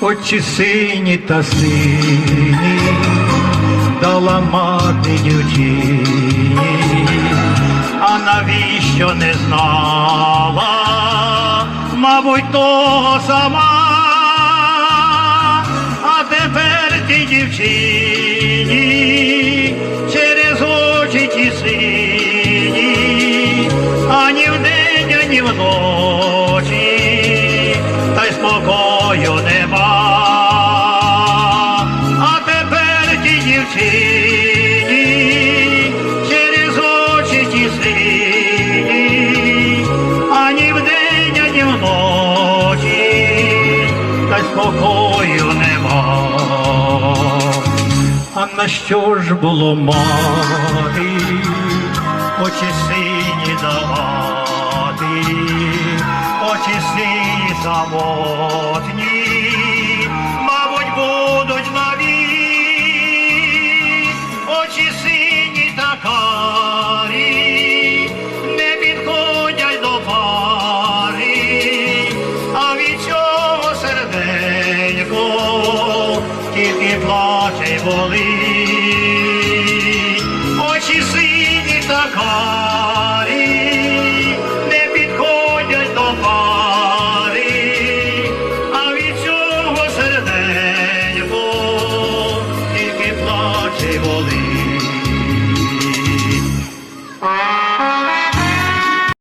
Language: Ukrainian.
очі сині та сині, дала мати дівчині, а навіщо не знала, мабуть, того сама, а тепер тій дівчині через очі ті сині, ані вдень, ані вночі, тепер ті дівчині через очі ті сині, ані вдень, ані вночі, та спокою нема. А на що ж було мати, очі сині давати, очі сині самотні, Тільки плаче й очі сині та карі, не підходять до пари, а від цього серденько тільки плаче й.